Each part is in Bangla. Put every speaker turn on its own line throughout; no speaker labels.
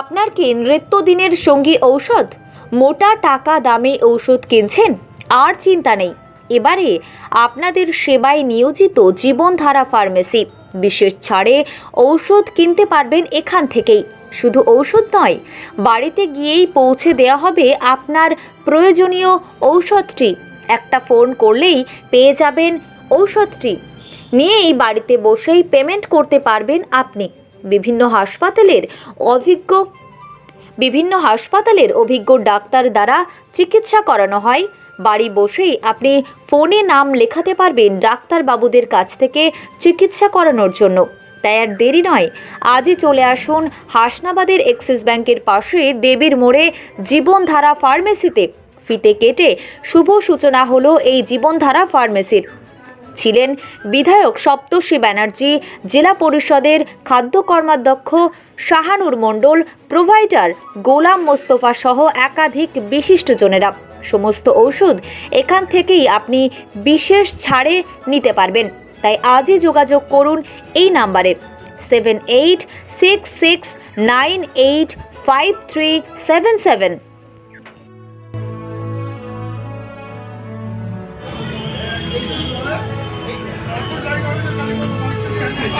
আপনার কি নৃত্যদিনের সঙ্গী ঔষধ? মোটা টাকা দামে ঔষধ কিনছেন? আর চিন্তা নেই। এবারে আপনাদের সেবায় নিয়োজিত জীবনধারা ফার্মেসি। বিশেষ ছাড়ে ঔষধ কিনতে পারবেন এখান থেকেই। শুধু ঔষধ নয়, বাড়িতে গিয়েই পৌঁছে দেওয়া হবে আপনার প্রয়োজনীয় ঔষধটি। একটা ফোন করলেই পেয়ে যাবেন ঔষধটি। নিয়েই বাড়িতে বসেই পেমেন্ট করতে পারবেন আপনি। বিভিন্ন হাসপাতালের অভিজ্ঞ বিভিন্ন হাসপাতালের অভিজ্ঞ ডাক্তার দ্বারা চিকিৎসা করানো হয়। বাড়ি বসেই আপনি ফোনে নাম লেখাতে পারবেন ডাক্তারবাবুদের কাছ থেকে চিকিৎসা করানোর জন্য। তাই আর দেরি নয়, আজই চলে আসুন হাসনাবাদের এক্সিস ব্যাংকের পাশে দেবীর মোড়ে জীবনধারা ফার্মেসিতে। ফিতে কেটে শুভ সূচনা হলো এই জীবনধারা ফার্মেসির ছিলেন বিধায়ক সপ্তর্ষি ব্যানার্জি, জেলা পরিষদের খাদ্য কর্মাধ্যক্ষ শাহানুর মণ্ডল, প্রোভাইডার গোলাম মোস্তফা সহ একাধিক বিশিষ্টজনেরা। সমস্ত ওষুধ এখান থেকেই আপনি বিশেষ ছাড়ে নিতে পারবেন। তাই আজই যোগাযোগ করুন এই নাম্বারে। Seven eight six six nine eight five three seven seven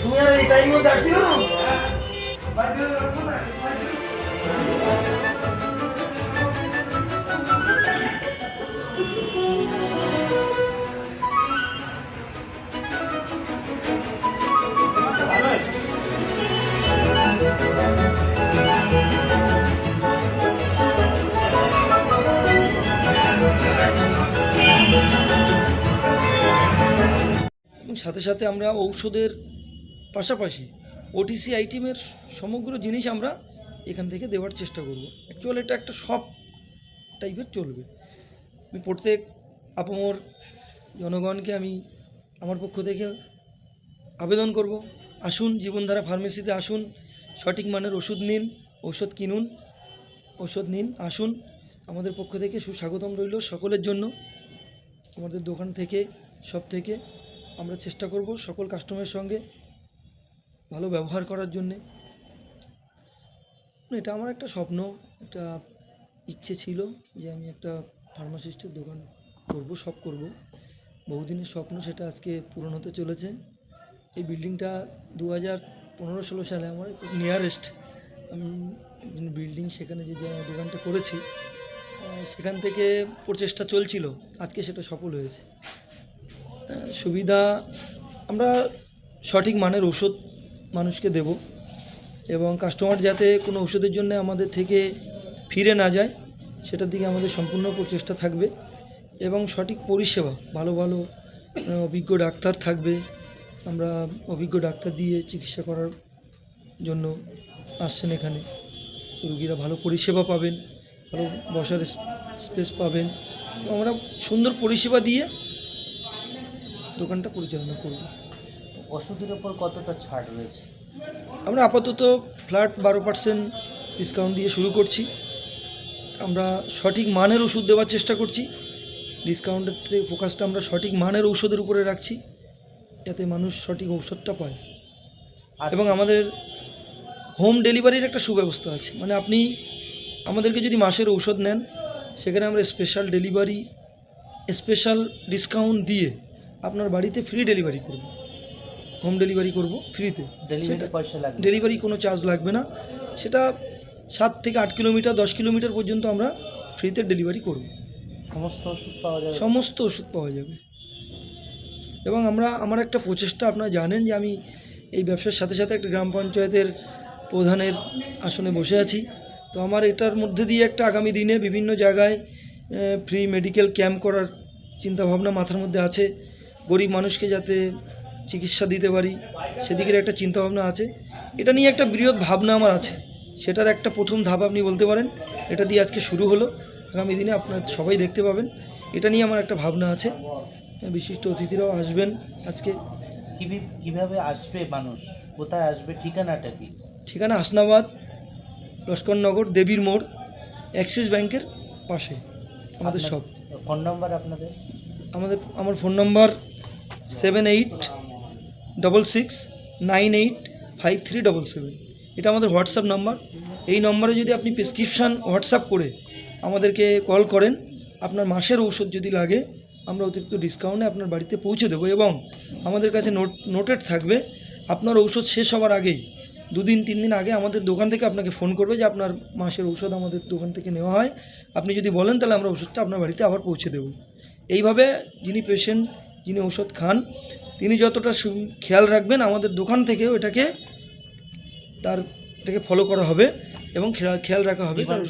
তুমি আর এই টাইম মধ্যে আসছিল না? সাথে সাথে আমরা ঔষধের পাশাপাশি ওটিসি আইটেমের সমগ্র জিনিস আমরা এখান থেকে দেওয়ার চেষ্টা করব। অ্যাকচুয়াল এটা একটা সব টাইপের চলবে। আমি প্রত্যেক আপামর জনগণকে আমি আমার পক্ষ থেকে আবেদন করব, আসুন জীবনধারা ফার্মেসিতে আসুন, সঠিক মানের ওষুধ নিন ওষুধ কিনুন ওষুধ নিন, আসুন, আমাদের পক্ষ থেকে সুস্বাগতম রইল সকলের জন্য। আমাদের দোকান থেকে সব থেকে আমরা চেষ্টা করব সকল কাস্টমারের সঙ্গে ভালো ব্যবহার করার জন্যে। এটা আমার একটা স্বপ্ন, একটা ইচ্ছে ছিল যে আমি একটা ফার্মাসিস্টের দোকান করব, সব করব। বহুদিনের স্বপ্ন সেটা আজকে পূরণ হতে চলেছে। এই বিল্ডিংটা দু হাজার পনেরো ষোলো সালে আমার নিয়ারেস্ট আমি বিল্ডিং সেখানে যে দোকানটা করেছি সেখান থেকে প্রচেষ্টা চলছিল, আজকে সেটা সফল হয়েছে। সুবিধা, আমরা সঠিক মানের ওষুধ মানুষকে দেব এবং কাস্টমার যাতে কোনো ওষুধের জন্য আমাদের থেকে ফিরে না যায়, সেটার দিকে আমাদের সম্পূর্ণ প্রচেষ্টা থাকবে এবং সঠিক পরিষেবা, ভালো ভালো অভিজ্ঞ ডাক্তার থাকবে। আমরা অভিজ্ঞ ডাক্তার দিয়ে চিকিৎসা করার জন্য আসছেন এখানে। রুগীরা ভালো পরিষেবা পাবেন, ভালো বসার স্পেস পাবেন। আমরা সুন্দর পরিষেবা দিয়ে দোকানটা পরিচালনা করব।
ওষুধের ওপর কতটা ছাড় রয়েছে?
আমরা আপাতত ফ্ল্যাট বারো পার্সেন্ট ডিসকাউন্ট দিয়ে শুরু করছি। আমরা সঠিক মানের ওষুধ দেওয়ার চেষ্টা করছি। ডিসকাউন্টের থেকে ফোকাসটা আমরা সঠিক মানের ঔষধের উপরে রাখছি যাতে মানুষ সঠিক ঔষধটা পায়। এবং আমাদের হোম ডেলিভারির একটা সুব্যবস্থা আছে। মানে আপনি আমাদেরকে যদি মাসের ঔষধ নেন সেখানে আমরা স্পেশাল ডেলিভারি স্পেশাল ডিসকাউন্ট দিয়ে আপনার বাড়িতে ফ্রি ডেলিভারি করব। হোম ডেলিভারি করব ফ্রিতে
ডেলিভারি পয়সা লাগবে।
ডেলিভারি কোনো চার্জ লাগবে না। সেটা সাত থেকে আট কিলোমিটার দশ কিলোমিটার পর্যন্ত আমরা ফ্রিতে ডেলিভারি করব।
সমস্ত ওষুধ পাওয়া যাবে?
সমস্ত ওষুধ পাওয়া যাবে। এবং আমরা আমার একটা প্রচেষ্টা আপনারা জানেন যে আমি এই ব্যবসার সাথে সাথে একটা গ্রাম পঞ্চায়েতের প্রধানের আসনে বসে আছি। তো আমার এটার মধ্যে দিয়ে একটা আগামী দিনে বিভিন্ন জায়গায় ফ্রি মেডিকেল ক্যাম্প করার চিন্তাভাবনা মাথার মধ্যে আছে। গরিব মানুষকে যাতে চিকিৎসা দিতে পারি সেদিকের একটা চিন্তাভাবনা আছে। এটা নিয়ে একটা বৃহৎ ভাবনা আমার আছে। সেটার একটা প্রথম ধাপ আপনি বলতে পারেন। এটা দিয়ে আজকে শুরু হলো। আগামী দিনে আপনারা সবাই দেখতে পাবেন। এটা নিয়ে আমার একটা ভাবনা আছে। বিশিষ্ট অতিথিরাও আসবেন আজকে।
কীভাবে কীভাবে আসবে মানুষ? কোথায় আসবে? ঠিকানাটা কি?
ঠিকানা হাসনাবাদ লস্করনগর দেবীর মোড় অ্যাক্সিস ব্যাংকের পাশে। আমাদের সব।
ফোন নাম্বার আপনাদের?
আমাদের আমার phone number seven eight double six nine eight five three double seven এটা আমাদের হোয়াটসঅ্যাপ নাম্বার। এই নম্বরে যদি আপনি প্রেসক্রিপশান হোয়াটসঅ্যাপ করে আমাদেরকে কল করেন, আপনার মাসের ঔষধ যদি লাগে, আমরা অতিরিক্ত ডিসকাউন্টে আপনার বাড়িতে পৌঁছে দেবো এবং আমাদের কাছে নোট নোটেড থাকবে, আপনার ঔষধ শেষ হওয়ার আগেই, দুদিন তিন দিন আগে আমাদের দোকান থেকে আপনাকে ফোন করবে যে আপনার মাসের ঔষধ আমাদের দোকান থেকে নেওয়া হয়। আপনি যদি বলেন তাহলে আমরা ওষুধটা আপনার বাড়িতে আবার পৌঁছে দেবো। এইভাবে যিনি পেশেন্ট যিনি ওষুধ খান তিনি যতটা সু- খেয়াল রাখবেন আমাদের দোকান থেকেও এটাকে তার এটাকে ফলো করা হবে এবং খেয়াল খেয়াল রাখা হবে। তার